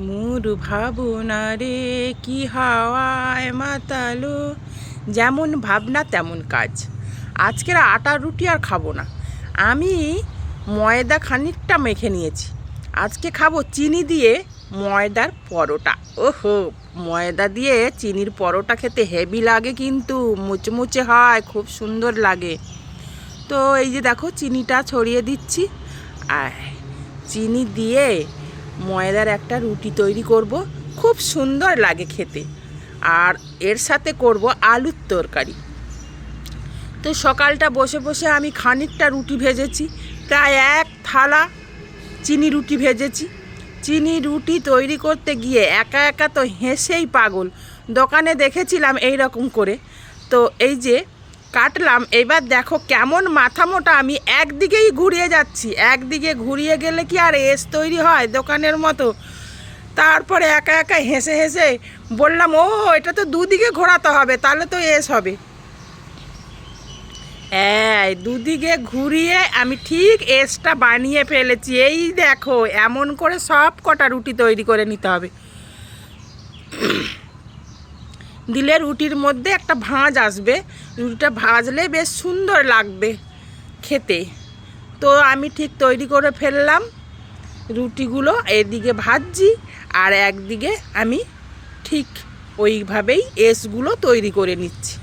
মুরু ভাবনা রে কি হাওয়ায় মাতালো? যেমন ভাবনা, তেমন কাজ। আজকের আটা, রুটি আর খাব না। আমি ময়দা খানিকটা মেখে নিয়েছি। আজকে খাব চিনি দিয়ে ময়দার পরোটা। ওহো, ময়দা দিয়ে চিনির পরোটা খেতে হেভি লাগে কিন্তু, মুচমুচে হয়, খুব সুন্দর লাগে। তো এই যে দেখো, চিনিটা ছড়িয়ে দিচ্ছি। আর চিনি দিয়ে ময়দার একটা রুটি তৈরি করব, খুব সুন্দর লাগে খেতে। আর এর সাথে করব আলুর তরকারি। তো সকালটা বসে বসে আমি খানিকটা রুটি ভেজেছি, প্রায় এক থালা চিনি রুটি ভেজেছি। চিনি রুটি তৈরি করতে গিয়ে একা একা তো হেসেই পাগল। দোকানে দেখেছিলাম এই রকম করে। তো এই যে কাটলাম। এবার দেখো কেমন মাথা মোটা আমি একদিকেই ঘুরিয়ে যাচ্ছি। একদিকে ঘুরিয়ে গেলে কি আর এস তৈরি হয় দোকানের মতো? তারপরে একা একা হেসে হেসে বললাম, ও, এটা তো দুদিকে ঘোরাতে হবে, তাহলে তো এস হবে। হ্যাঁ দুদিকে ঘুরিয়ে আমি ঠিক এসটা বানিয়ে ফেলেছি। এই দেখো, এমন করে সব কটা রুটি তৈরি করে নিতে হবে। দিলে রুটির মধ্যে একটা ভাঁজ আসবে। রুটিটা ভাজলে বেশ সুন্দর লাগবে খেতে। তো আমি ঠিক তৈরি করে ফেললাম রুটিগুলো, এদিকে ভাজছি আর একদিকে আমি ঠিক ওইভাবেই এসগুলো তৈরি করে নিচ্ছি।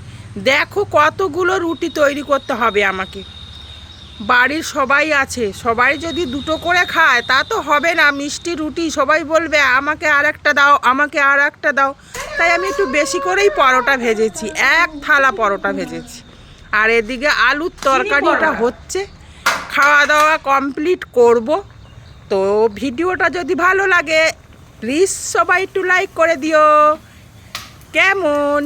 দেখো কতগুলো রুটি তৈরি করতে হবে আমাকে। বাড়ির সবাই আছে, সবাই যদি দুটো করে খায় তা তো হবে না। মিষ্টি রুটি সবাই বলবে, আমাকে আর একটা দাও, আমাকে আর একটা দাও। তাই আমি একটু বেশি করেই পরোটা ভেজেছি। এক থালা পরোটা ভেজেছি। আর এদিকে আলুর তরকারিটা হচ্ছে। খাওয়া দাওয়া কমপ্লিট করব। তো ভিডিওটা যদি ভালো লাগে প্লিজ সবাই একটু লাইক করে দিও। কেমন?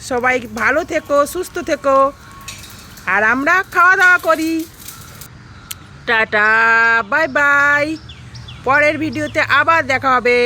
সবাই ভালো থেকো সুস্থ থেকো। আর আমরা খাওয়া দাওয়া করি। টাটা বাই বাই পরের ভিডিওতে আবার দেখা হবে।